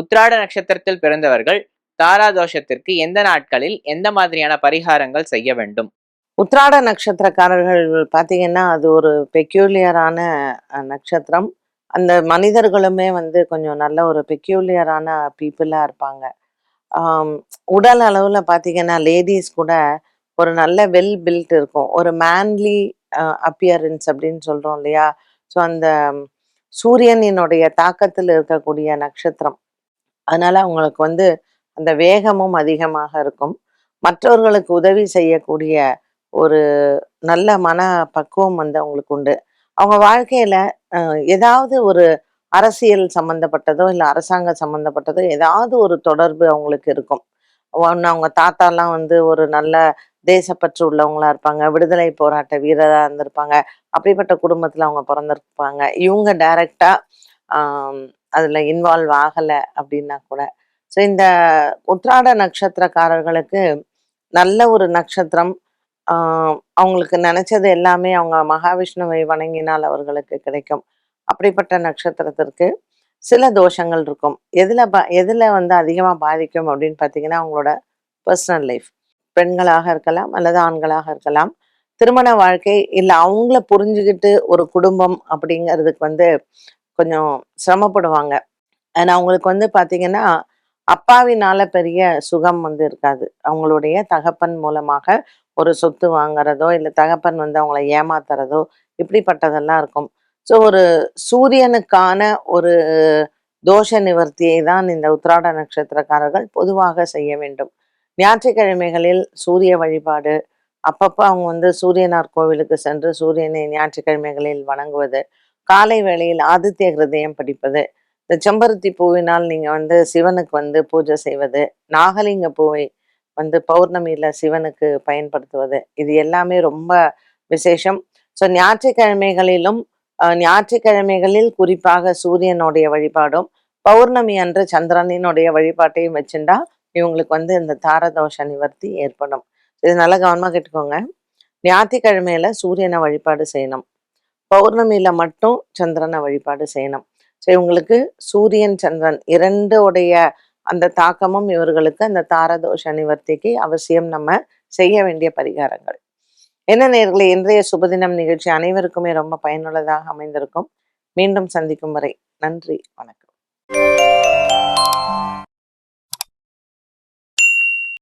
உத்திராட நட்சத்திரத்தில் பிறந்தவர்கள் தாரா தோஷத்திற்கு எந்த நாட்களில் எந்த மாதிரியான பரிகாரங்கள் செய்ய வேண்டும்? உத்திராட நட்சத்திரக்காரர்கள் பார்த்தீங்கன்னா அது ஒரு பெக்யூலியரான நட்சத்திரம். அந்த மனிதர்களுமே வந்து கொஞ்சம் நல்ல ஒரு பெக்யூலியரான பீப்புளாக இருப்பாங்க. உடல் அளவில் பார்த்தீங்கன்னா லேடிஸ் கூட ஒரு நல்ல வெல் பில்ட் இருக்கும். ஒரு மேன்லி அப்பியரன்ஸ் அப்படின்னு சொல்கிறோம் இல்லையா? ஸோ அந்த சூரியனினுடைய தாக்கத்தில் இருக்கக்கூடிய நட்சத்திரம். அதனால அவங்களுக்கு வந்து அந்த வேகமும் அதிகமாக இருக்கும். மற்றவர்களுக்கு உதவி செய்யக்கூடிய ஒரு நல்ல மன பக்குவம் வந்து அவங்களுக்கு உண்டு. அவங்க வாழ்க்கையில ஏதாவது ஒரு அரசியல் சம்பந்தப்பட்டதோ இல்லை அரசாங்கம் சம்பந்தப்பட்டதோ ஏதாவது ஒரு தொடர்பு அவங்களுக்கு இருக்கும். ஒன்று அவங்க தாத்தாலாம் வந்து ஒரு நல்ல தேசப்பற்று உள்ளவங்களா இருப்பாங்க. விடுதலை போராட்ட வீரராக இருந்திருப்பாங்க. அப்படிப்பட்ட குடும்பத்தில் அவங்க பிறந்திருப்பாங்க. இவங்க டைரக்டா அதில் இன்வால்வ் ஆகலை அப்படின்னா கூட. ஸோ இந்த உத்ராட நட்சத்திரக்காரர்களுக்கு நல்ல ஒரு நட்சத்திரம். ஆஹ் அவங்களுக்கு நினைச்சது எல்லாமே அவங்க மகாவிஷ்ணுவை வணங்கினால் அவர்களுக்கு கிடைக்கும். அப்படிப்பட்ட நட்சத்திரத்திற்கு சில தோஷங்கள் இருக்கும். எதுல பா எதுல வந்து அதிகமா பாதிக்கும் அப்படின்னு பார்த்தீங்கன்னா அவங்களோட பர்சனல் லைஃப் பெண்களாக இருக்கலாம் அல்லது ஆண்களாக இருக்கலாம். திருமண வாழ்க்கை இல்லை அவங்கள புரிஞ்சுக்கிட்டு ஒரு குடும்பம் அப்படிங்கிறதுக்கு வந்து கொஞ்சம் சிரமப்படுவாங்க. ஏன்னா அவங்களுக்கு வந்து பார்த்தீங்கன்னா அப்பாவினால பெரிய சுகம் வந்து இருக்காது. அவங்களுடைய தகப்பன் மூலமாக ஒரு சொத்து வாங்குறதோ இல்லை தகப்பன் வந்து அவங்கள ஏமாத்துறதோ இப்படிப்பட்டதெல்லாம் இருக்கும். ஸோ ஒரு சூரியனுக்கான ஒரு தோஷ நிவர்த்தியை தான் இந்த உத்திராட நட்சத்திரக்காரர்கள் பொதுவாக செய்ய வேண்டும். ஞாயிற்றுக்கிழமைகளில் சூரிய வழிபாடு அப்பப்போ அவங்க வந்து சூரியனார் கோவிலுக்கு சென்று சூரியனை ஞாயிற்றுக்கிழமைகளில் வணங்குவது காலை வேளையில் ஆதித்ய ஹிருதயம் படிப்பது. இந்த செம்பருத்தி பூவினால் நீங்கள் வந்து சிவனுக்கு வந்து பூஜை செய்வது. நாகலிங்க பூவை வந்து பௌர்ணமியில் சிவனுக்கு பயன்படுத்துவது. இது எல்லாமே ரொம்ப விசேஷம். ஸோ ஞாயிற்றுக்கிழமைகளிலும் ஞாயிற்றுக்கிழமைகளில் குறிப்பாக சூரியனுடைய வழிபாடும் பௌர்ணமி அன்று சந்திரனினுடைய வழிபாட்டையும் வச்சுட்டா இவங்களுக்கு வந்து இந்த தாரதோஷ நிவர்த்தி ஏற்படும். இது நல்லா கவனமாக கேட்டுக்கோங்க. ஞாயிற்றுக்கிழமையில சூரியனை வழிபாடு செய்யணும். பௌர்ணமியில மட்டும் சந்திரனை வழிபாடு செய்யணும். ஸோ இவங்களுக்கு சூரியன் சந்திரன் இரண்டோடைய அந்த தாக்கமும் இவர்களுக்கு அந்த தாரதோஷ நிவர்த்திக்கு அவசியம் நம்ம செய்ய வேண்டிய பரிகாரங்கள். என்ன நேர்களை இன்றைய சுபதினம் நிகழ்ச்சி அனைவருக்குமே ரொம்ப பயனுள்ளதாக அமைந்திருக்கும். மீண்டும் சந்திக்கும் வரை நன்றி வணக்கம்.